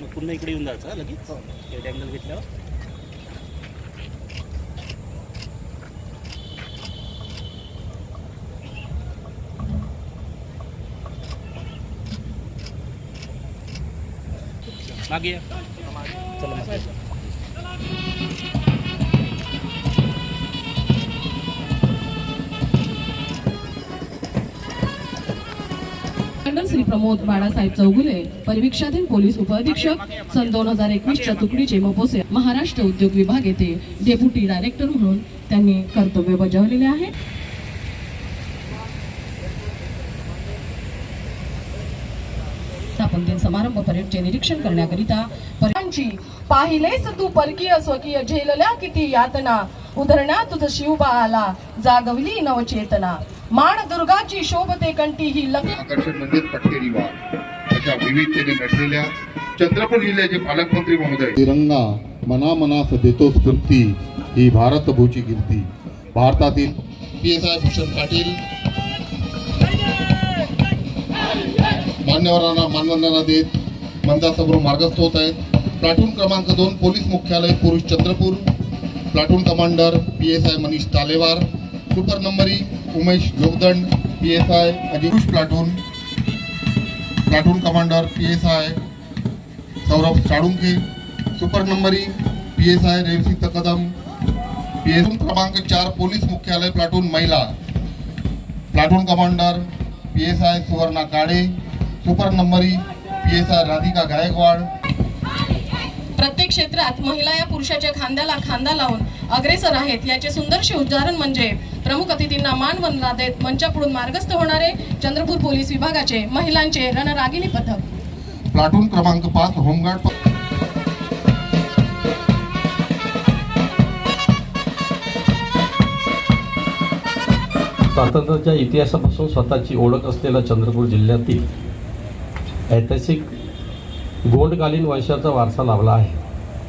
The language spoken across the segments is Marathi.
मग पुन्हा इकडे येऊन जायचं हा लगेच एवढे अँगल घेतल्यावर मागे. चला मागे. मंडळ श्री प्रमोद बाळासाहेब चौगुले परिवीक्षाधीन पोलीस उपअधीक्षक सन दोन हजार एकवीसच्या तुकडीचे मपोसे महाराष्ट्र उद्योग विभाग येथे डेप्युटी डायरेक्टर म्हणून त्यांनी कर्तव्य बजावलेले आहे. आपण दिन समारंभ परेडचे निरीक्षण करण्याकरिता पर्यांची पाहिलेस तू परकीय स्वकीय झेलल्या किती यातना. उधरण्यात तुझ शिवबा आला जागवली नवचेतना. माण दुर्गाची शोभते कंठी ही लग्न आकर्षण म्हणजेच पट्टेरी वाघ. अशा विविधतेने नटलेल्या चंद्रपूर जिल्ह्याचे पालकमंत्री महोदय. तिरंगा मना मनास देतो स्फूर्ती ही भारतभूची कीर्ती. भारतातील P S I Bhushan Patil. मान्यवरांना मानवंदना देत मंचासमोर मार्गस्थ होत आहेत. प्लाटून क्रमांक दोन पोलीस मुख्यालय पुरुष Chandrapur. Platoon commander P S I Manish Talewar. Supernumerary Umesh Jogdand P S I अजिरुष platoon platoon commander P S I Saurabh Salunkhe supernumerary P S I रेवसी Kadam P S क्रमांक चार, पोलीस मुख्यालय, प्लाटून महिला, platoon commander P S I Suvarna Kale, supernumerary P S I Radhika Gaikwad प्रत्येक क्षेत्रात महिला या पुरुषाच्या खांद्याला खांदा लावून अग्रेसर आहेत. याचे सुंदरशे उदाहरण म्हणजे प्रमुख अतिथींना मानवंदना देत मंचापुढून मार्गस्थ होणारे चंद्रपूर पोलीस विभागाचे महिलांचे रणरागिणी पथक. प्लाटून क्रमांक पाच होमगार्ड स्वातंत्र्याच्या इतिहासापासून स्वतःची ओळख असलेला चंद्रपूर जिल्ह्यातील ऐतिहासिक गोंडकालीन वंशाचा वारसा लाभला आहे.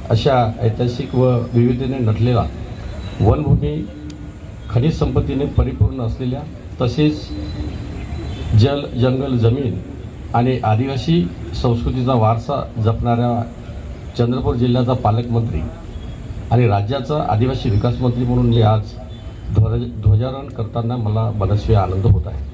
अशा ऐतिहासिक व विविधतेने नटलेला वनभूमी खनिज संपत्तीने परिपूर्ण असलेल्या तसेच जल जंगल जमीन आणि आदिवासी संस्कृतीचा वारसा जपणाऱ्या चंद्रपूर जिल्ह्याचा पालकमंत्री आणि राज्याचा आदिवासी विकास मंत्री म्हणून मी आज ध्वज ध्वजारोहण करताना मला मनस्वी आनंद होत आहे.